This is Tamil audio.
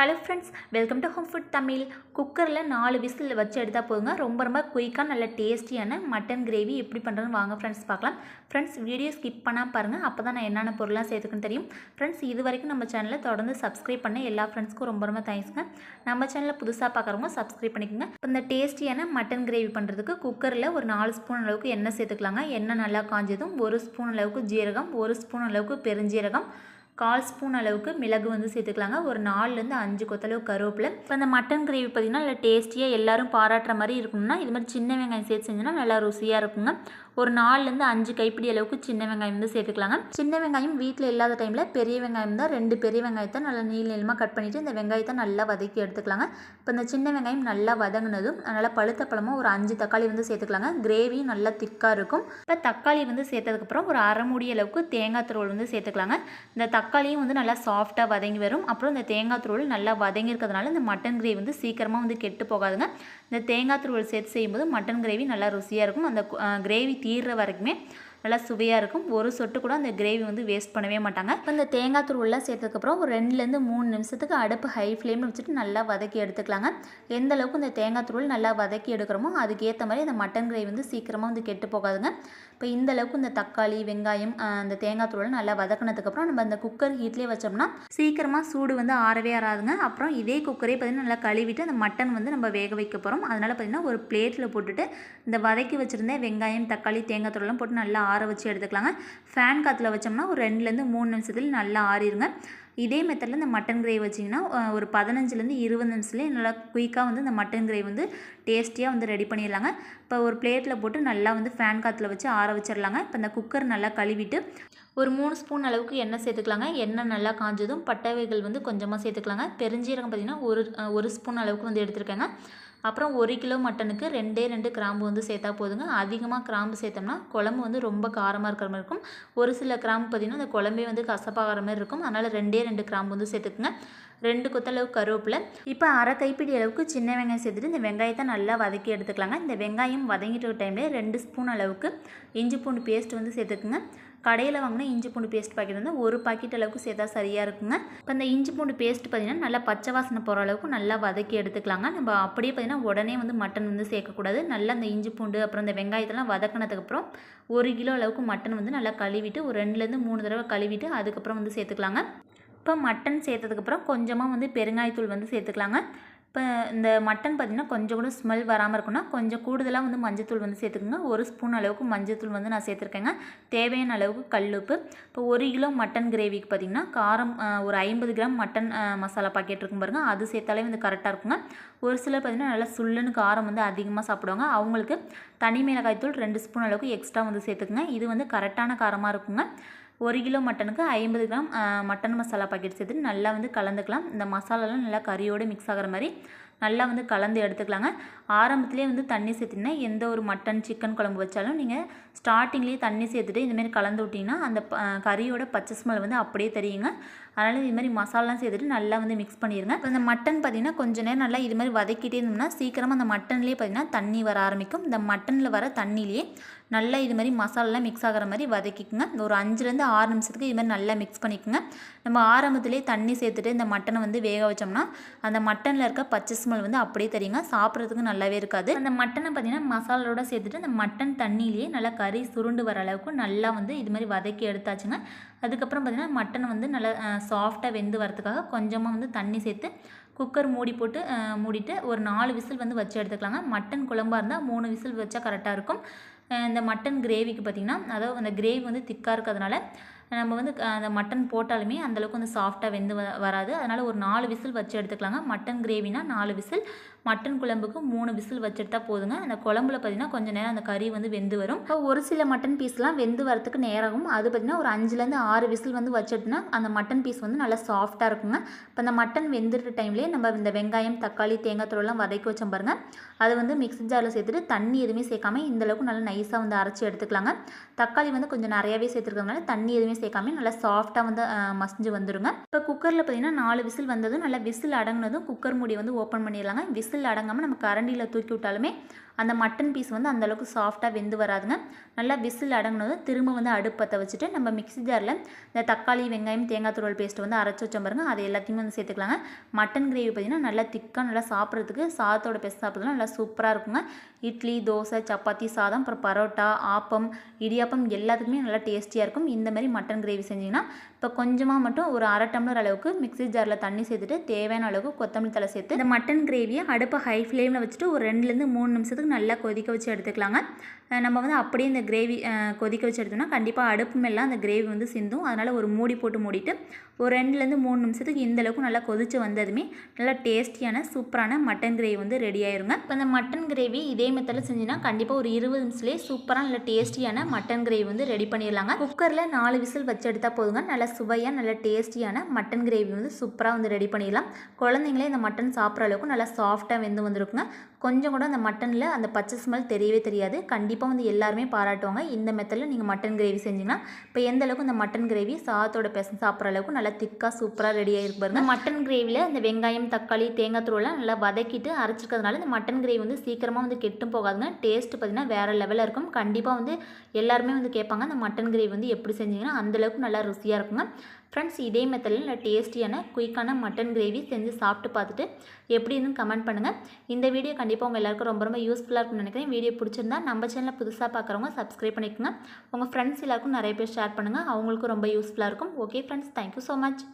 Hello friends welcome to home food Tamil குக்கரில் நாலு விசில் வச்சு எடுத்தால் போதுங்க. ரொம்ப ரொம்ப குயிக்காக நல்ல டேஸ்டியான மட்டன் கிரேவி எப்படி பண்ணுறதுன்னு வாங்க ஃப்ரெண்ட்ஸ் பார்க்கலாம். ஃப்ரெண்ட்ஸ் வீடியோ ஸ்கிப் பண்ணால் பாருங்கள் அப்போ தான் நான் என்னென்ன பொருளாக சேர்த்துக்குன்னு தெரியும். ஃப்ரெண்ட்ஸ் இது வரைக்கும் நம்ம சேனலை தொடர்ந்து சப்ஸ்கிரைப் பண்ண எல்லா ஃப்ரெண்ட்ஸ்க்கும் ரொம்ப ரொம்ப தேங்க்ஸ்ங்க நம்ம சேனலில் புதுசாக பார்க்குறவங்க சப்ஸ்கிரைப் பண்ணிக்கோங்க. இப்போ இந்த டேஸ்டியான மட்டன் கிரேவி பண்ணுறதுக்கு குக்கரில் ஒரு நாலு ஸ்பூன் அளவுக்கு எண்ணெய் சேர்த்துக்கலாங்க. எண்ணெய் நல்லா காஞ்சதும் ஒரு ஸ்பூன் அளவுக்கு ஜீரகம் ஒரு ஸ்பூன் அளவுக்கு பெருஞ்சீரகம் கால் ஸ்பூன் அளவுக்கு மிளகு வந்து சேர்த்துக்கலாங்க. ஒரு நாலுலேருந்து அஞ்சு கொத்தளவு கருவேப்பிலை. இப்போ இந்த மட்டன் கிரேவி பார்த்திங்கன்னா நல்லா டேஸ்டியாக எல்லோரும் பாராட்டுற மாதிரி இருக்கணும்னா இது மாதிரி சின்ன வெங்காயம் சேர்த்து செஞ்சோன்னா நல்லா ருசியாக இருக்குங்க. ஒரு நாலுலேருந்து அஞ்சு கைப்பிடி அளவுக்கு சின்ன வெங்காயம் வந்து சேர்த்துக்கலாங்க. சின்ன வெங்காயம் வீட்டில் இல்லாத டைமில் பெரிய வெங்காயம் தான் ரெண்டு பெரிய வெங்காயத்தை நல்லா நீள் நீளமாக கட் பண்ணிவிட்டு இந்த வெங்காயத்தை நல்லா வதக்கி எடுத்துக்கலாங்க. இப்போ இந்த சின்ன வெங்காயம் நல்லா வதங்கினதும் நல்லா பழுத்த பழமும் ஒரு அஞ்சு தக்காளி வந்து சேர்த்துக்கலாங்க. கிரேவியும் நல்லா திக்காக இருக்கும். இப்போ தக்காளி வந்து சேர்த்ததுக்கப்புறம் ஒரு அரை மூடி அளவுக்கு தேங்காய் துருவல் வந்து சேர்த்துக்கலாங்க. இந்த தக்காளியும் வந்து நல்லா சாஃப்டாக வதங்கி வரும். அப்புறம் இந்த தேங்காய் துருவல் நல்லா வதங்கி இருக்கிறதுனால இந்த மட்டன் கிரேவி வந்து சீக்கிரமாக வந்து கெட்டு போகாதுங்க. இந்த தேங்காய் துருவல் சேர்த்து செய்யும்போது மட்டன் கிரேவி நல்லா ருசியாக இருக்கும். அந்த கிரேவி தீர்ற வரைக்குமே நல்லா சுவையாக இருக்கும். ஒரு சொட்டு கூட அந்த கிரேவி வந்து வேஸ்ட் பண்ணவே மாட்டாங்க. இப்போ இந்த தேங்காய் துருவெல்லாம் சேர்த்ததுக்கப்புறம் ஒரு ரெண்டுலேருந்து மூணு நிமிஷத்துக்கு அடுப்பு ஹை ஃப்ளேமில் வச்சுட்டு நல்லா வதக்கி எடுத்துக்கலாங்க. எந்த அளவுக்கு இந்த தேங்காய் துருவல் நல்லா வதக்கி எடுக்கிறோமோ அதுக்கேற்ற மாதிரி இந்த மட்டன் கிரேவி வந்து சீக்கிரமாக வந்து கெட்டு போகாதுங்க. இப்போ இந்த அளவுக்கு இந்த தக்காளி வெங்காயம் அந்த தேங்காய் தூளை நல்லா வதக்கினதுக்கப்புறம் நம்ம அந்த குக்கர் ஹீட்லேயே வச்சோம்னா சீக்கிரமாக சூடு வந்து ஆறவே ஆறாதுங்க. அப்புறம் இதே குக்கரே பார்த்திங்கன்னா நல்லா கழுவிட்டு அந்த மட்டன் வந்து நம்ம வேக வைக்க போகிறோம் அதனால் பார்த்திங்கன்னா ஒரு பிளேட்டில் போட்டுட்டு இந்த வதக்கி வச்சுருந்த வெங்காயம் தக்காளி தேங்காய் துருவெல்லாம் போட்டு நல்லா ஆற வச்சு எடுத்துக்கலாங்க. ஃபேன் காற்றுல வச்சோம்னா ஒரு ரெண்டுலேருந்து மூணு நிமிஷத்துல நல்லா ஆறிடுங்க இதே மெத்தடில் இந்த மட்டன் கிரேவி வச்சிங்கன்னா ஒரு பதினஞ்சுலேருந்து இருபது நிமிஷத்துலேயே நல்லா குயிக்காக வந்து இந்த மட்டன் கிரேவி வந்து டேஸ்டியாக வந்து ரெடி பண்ணிடலாங்க. இப்போ ஒரு பிளேட்டில் போட்டு நல்லா வந்து ஃபேன் காற்றுல வச்சு ஆற வச்சிடலாங்க. இப்போ இந்த குக்கர் நல்லா கழுவிட்டு ஒரு மூணு ஸ்பூன் அளவுக்கு எண்ணெய் சேர்த்துக்கலாங்க. எண்ணெய் நல்லா காஞ்சதும் பட்டை வகைகள் வந்து கொஞ்சமாக சேர்த்துக்கலாங்க. பெருஞ்சீரகம் பார்த்திங்கன்னா ஒரு ஒரு ஸ்பூன் அளவுக்கு வந்து எடுத்துருக்கேங்க. அப்புறம் ஒரு கிலோ மட்டனுக்கு ரெண்டே ரெண்டு கிராம்பு வந்து சேர்த்தா போதுங்க. அதிகமாக கிராம்பு சேர்த்தோம்னா குழம்பு வந்து ரொம்ப காரமாக இருக்கிற மாதிரி இருக்கும். ஒரு சில கிராம்பு பார்த்திங்கன்னா அந்த குழம்பே வந்து கசப்பாகிற மாதிரி இருக்கும். அதனால் ரெண்டே ரெண்டு கிராம்பு வந்து சேர்த்துக்குங்க. ரெண்டு கொத்தளவு கருவேப்பிலை. இப்போ அரை கைப்பிடி அளவுக்கு சின்ன வெங்காயம் சேர்த்துட்டு இந்த வெங்காயத்தை நல்லா வதக்கி எடுத்துக்கலாங்க. இந்த வெங்காயம் வதங்கிட்டு டைம்லேயே ரெண்டு ஸ்பூன் அளவுக்கு இஞ்சி பூண்டு பேஸ்ட் வந்து சேர்த்துக்குங்க. கடையில் வாங்கினா இஞ்சி பூண்டு பேஸ்ட் பாக்கெட் வந்து ஒரு பாக்கெட் அளவுக்கு சேர்த்தா சரியாக இருக்குங்க. இப்போ இந்த இஞ்சி பூண்டு பேஸ்ட் பார்த்திங்கன்னா நல்லா பச்சை வாசனை போகிற அளவுக்கு நல்லா வதக்கி எடுத்துக்கலாங்க. நம்ம அப்படியே பார்த்திங்கன்னா உடனே வந்து மட்டன் வந்து சேர்க்கக்கூடாது. நல்லா அந்த இஞ்சி பூண்டு அப்புறம் இந்த வெங்காயத்தெல்லாம் வதக்கினதுக்கப்புறம் ஒரு கிலோ அளவுக்கு மட்டன் வந்து நல்லா கழுவிட்டு ஒரு ரெண்டுலேருந்து மூணு தடவை கழுவிட்டு அதுக்கப்புறம் வந்து சேர்த்துக்கலாங்க. இப்போ மட்டன் சேர்த்ததுக்கப்புறம் கொஞ்சமாக வந்து பெருங்காயத்தூள் வந்து சேர்த்துக்கலாங்க. இப்போ இந்த மட்டன் பார்த்திங்கன்னா கொஞ்சம் கூட ஸ்மெல் வராமல் இருக்குன்னா கொஞ்சம் கூடுதலாக வந்து மஞ்சத்தூள் வந்து சேர்த்துக்குங்க. ஒரு ஸ்பூன் அளவுக்கு மஞ்சத்தூள் வந்து நான் சேர்த்துருக்கேங்க. தேவையான அளவுக்கு கல்லுப்பு. இப்போ ஒரு கிலோ மட்டன் கிரேவிக்கு பார்த்திங்கன்னா காரம் ஒரு ஐம்பது கிராம் மட்டன் மசாலா பாக்கெட் இருக்கும் பாருங்கள் அது சேர்த்தாலே வந்து கரெக்டாக இருக்குங்க. ஒரு சிலர் பார்த்திங்கன்னா நல்லா சுல்லுன்னு காரம் வந்து அதிகமாக சாப்பிடுவாங்க. அவங்களுக்கு தனி மிளகாய்த்தூள் ரெண்டு ஸ்பூன் அளவுக்கு எக்ஸ்ட்ரா வந்து சேர்த்துக்குங்க. இது வந்து கரெக்டான காரமாக இருக்குங்க. ஒரு கிலோ மட்டனுக்கு ஐம்பது கிராம் மட்டன் மசாலா பாக்கெட் சேர்த்துட்டு நல்லா வந்து கலந்துக்கலாம். இந்த மசாலாலாம் நல்லா கறியோடு மிக்ஸ் ஆகிற மாதிரி நல்லா வந்து கலந்து எடுத்துக்கலாங்க. ஆரம்பத்துலேயே வந்து தண்ணி சேர்த்திங்கன்னா எந்த ஒரு மட்டன் சிக்கன் குழம்பு வச்சாலும் நீங்கள் ஸ்டார்டிங்லேயே தண்ணி சேர்த்துட்டு இந்தமாரி கலந்து விட்டிங்கன்னா அந்த கறியோட பச்சை ஸ்மெல் வந்து அப்படியே தெரியுங்க. அதனால் இதுமாதிரி மசாலாம் மசாலாலாம் சேர்த்துட்டு நல்லா வந்து மிக்ஸ் பண்ணிடுங்க இப்போ இந்த மட்டன் பார்த்திங்கன்னா கொஞ்சம் நேரம் நல்லா இது மாதிரி வதக்கிட்டே இருந்தோம்னா சீக்கிரமாக அந்த மட்டன்லேயே பார்த்திங்கன்னா தண்ணி வர ஆரம்பிக்கும். இந்த மட்டனில் வர தண்ணியிலேயே நல்லா இது மாதிரி மசாலாலாம் மிக்ஸ் ஆகிற மாதிரி வதக்கிக்குங்க. ஒரு அஞ்சுலேருந்து ஆறு நிமிஷத்துக்கு இது மாதிரி நல்லா மிக்ஸ் பண்ணிக்கோங்க. நம்ம ஆரம்பத்துலேயே தண்ணி சேர்த்துட்டு இந்த மட்டனை வந்து வேக வச்சோம்னா அந்த மட்டனில் இருக்க பச்சை ஸ்மெல் வந்து அப்படியே தெரியுங்க. சாப்பிட்றதுக்கு நல்லாவே இருக்காது. அந்த மட்டனை பார்த்தீங்கன்னா மசாலோட சேர்த்துட்டு அந்த மட்டன் தண்ணியிலேயே நல்லா கறி சுருண்டு வர அளவுக்கு நல்லா வந்து இது மாதிரி வதக்கி எடுத்தாச்சுங்க. அதுக்கப்புறம் பார்த்திங்கன்னா மட்டனை வந்து நல்லா சாஃப்டாக வெந்து வரதுக்காக கொஞ்சமாக வந்து தண்ணி சேர்த்து குக்கர் மூடி போட்டு மூடிட்டு ஒரு நாலு விசில் வந்து வச்சு எடுத்துக்கலாங்க. மட்டன் குழம்பாக இருந்தால் மூணு விசில் வச்சா கரெக்டாக இருக்கும். இந்த மட்டன் கிரேவிக்கு பார்த்திங்கன்னா அதாவது அந்த கிரேவி வந்து திக்காக இருக்கிறதுனால நம்ம வந்து அந்த மட்டன் போட்டாலுமே அந்தளவுக்கு வந்து சாஃப்டாக வெந்து வ வராது. அதனால் ஒரு நாலு விசில் வச்சு எடுத்துக்கலாங்க. மட்டன் கிரேவினா நாலு விசில். மட்டன் குழம்புக்கு மூணு விசில் வச்சுட்டா போதுங்க. அந்த குழம்புல பார்த்திங்கன்னா கொஞ்சம் நேரம் அந்த கறி வந்து வெந்து வரும். இப்போ ஒரு சில மட்டன் பீஸ்லாம் வெந்து வரத்துக்கு நேராகும். அது பார்த்திங்கன்னா ஒரு அஞ்சுலேருந்து ஆறு விசில் வந்து வச்சுட்டுனா அந்த மட்டன் பீஸ் வந்து நல்லா சாஃப்டாக இருக்குங்க. இப்போ அந்த மட்டன் வெந்துடுற டைம்லேயே நம்ம இந்த வெங்காயம் தக்காளி தேங்காய் தூளெல்லாம் வதக்கி வச்சோம் பாருங்கள் அதை வந்து மிக்ஸி ஜாரில் சேர்த்துட்டு தண்ணி எதுவுமே சேர்க்காம இந்தளவுக்கு நல்லா நைஸாக வந்து அரைச்சி எடுத்துக்கலாங்க. தக்காளி வந்து கொஞ்சம் நிறையாவே சேர்த்துருக்கறதுனால தண்ணி எதுவுமே சேர்க்காம நல்லா சாஃப்டாக வந்து மசிஞ்சு வந்துடுங்க இப்போ குக்கரில் பார்த்தீங்கன்னா நாலு விசில் வந்ததும் நல்லா விசில் அடங்கினதும் குக்கர் மூடி வந்து ஓப்பன் பண்ணிடலாங்க. விசில் அடங்காமல் நம்ம கரண்டியில் தூக்கி விட்டாலுமே அந்த மட்டன் பீஸ் வந்து அந்தளவுக்கு சாஃப்டாக வெந்து வராதுங்க. நல்லா விசில் அடங்கினதும் திரும்ப வந்து அடுப்பத்தை வச்சுட்டு நம்ம மிக்ஸி ஜாரில் இந்த தக்காளி வெங்காயம் தேங்காய் துருவல் பேஸ்ட் வந்து அரைச்சி வச்சோம் பாருங்க. அது எல்லாத்தையுமே வந்து சேர்த்துக்கலாங்க. மட்டன் கிரேவி பார்த்திங்கன்னா நல்லா திக்காக நல்லா சாப்பிட்றதுக்கு சாதத்தோட பேஸ்ட் சாப்பிட்றதுலாம் நல்லா சூப்பராக இருக்குங்க. இட்லி தோசை சப்பாத்தி சாதம் அப்புறம் பரோட்டா ஆப்பம் இடியாப்பம் எல்லாத்துக்குமே நல்லா டேஸ்டியாக இருக்கும். இந்த மாதிரி மட்டன் கிரேவி செஞ்சிங்கன்னா இப்போ கொஞ்சமாக மட்டும் ஒரு அரை டம்ளர் அளவுக்கு மிக்ஸி ஜாரில் தண்ணி சேர்த்துட்டு தேவையான அளவுக்கு கொத்தமல்லி தலை சேர்த்து இந்த மட்டன் கிரேவியை அடுப்பை ஹை ஃப்ளேமில் வச்சுட்டு ஒரு ரெண்டுலேருந்து மூணு நிமிஷத்துக்கு நல்லா கொதிக்க வச்சு எடுத்துக்கலாங்க. நம்ம வந்து அப்படியே இந்த கிரேவி கொதிக்க வச்சு எடுத்தோம்னா கண்டிப்பாக அடுப்பு மேலாம் அந்த கிரேவி வந்து சிந்தும். அதனால் ஒரு மூடி போட்டு மூடிட்டு ஒரு ரெண்டுலேருந்து மூணு நிமிஷத்துக்கு இந்த அளவுக்கு நல்லா கொதித்து வந்ததுமே நல்லா டேஸ்டியான சூப்பரான மட்டன் கிரேவி வந்து ரெடி ஆயிருங்க. இப்போ இந்த மட்டன் கிரேவி இதே மெத்தடில் செஞ்சுன்னா கண்டிப்பாக ஒரு இருபது நிமிஷத்துலேயே சூப்பராக நல்லா டேஸ்டியான மட்டன் கிரேவி வந்து ரெடி பண்ணிடலாங்க. குக்கரில் நாலு விசில் வச்சு எடுத்தால் போதுங்க. நல்லா சுவையாக நல்ல டேஸ்டியான மட்டன் கிரேவி வந்து சூப்பராக வந்து ரெடி பண்ணிடலாம். குழந்தைங்களே இந்த மட்டன் சாப்பிட்ற அளவுக்கு நல்லா சாஃப்டாக வெந்து வந்திருக்குங்க. கொஞ்சம் கூட அந்த மட்டனில் அந்த பச்சை ஸ்மெல் தெரியவே தெரியாது. கண்டிப்பாக வந்து எல்லாருமே பாராட்டுவாங்க. இந்த மெத்தடில் நீங்கள் மட்டன் கிரேவி செஞ்சிங்கன்னா இப்போ எந்த அளவுக்கு இந்த மட்டன் கிரேவி சாதத்தோட பேச சாப்பிட்ற அளவுக்கு நல்லா திக்காக சூப்பராக ரெடியாக ஆகிருக்கு பாருங்க. மட்டன் கிரேவியில் இந்த வெங்காயம் தக்காளி தேங்காய் தூளெலாம் நல்லா வதக்கிட்டு அரைச்சிக்கிறதுனால இந்த மட்டன் கிரேவி வந்து சீக்கிரமாக வந்து கெட்டும் போகாதுங்க. டேஸ்ட் பார்த்திங்கன்னா வேறு லெவலில் இருக்கும். கண்டிப்பாக வந்து எல்லாருமே வந்து கேட்பாங்க அந்த மட்டன் கிரேவி வந்து எப்படி செஞ்சீங்கன்னா அந்தளவுக்கு நல்லா ருசியாக இருக்கும் இருக்குங்க ஃப்ரெண்ட்ஸ் இதே மெத்தடில் நல்ல டேஸ்டியான குயிக்கான மட்டன் கிரேவி செஞ்சு சாப்பிட்டு பார்த்துட்டு எப்படின்னு கமெண்ட் பண்ணுங்கள் இந்த வீடியோ கண்டிப்பாக உங்கள் எல்லாருக்கும் ரொம்ப ரொம்ப யூஸ்ஃபுல்லாக இருக்கும்னு நினைக்கிறேன். வீடியோ பிடிச்சிருந்தா நம்ம சேனலில் புதுசாக பார்க்குறவங்க சப்ஸ்கிரைப் பண்ணிக்கோங்க. உங்கள் ஃப்ரெண்ட்ஸ் எல்லாருக்கும் நிறைய பேர் ஷேர் பண்ணுங்கள் அவங்களுக்கும் ரொம்ப யூஸ்ஃபுல்லாக இருக்கும். Okay friends thank you so much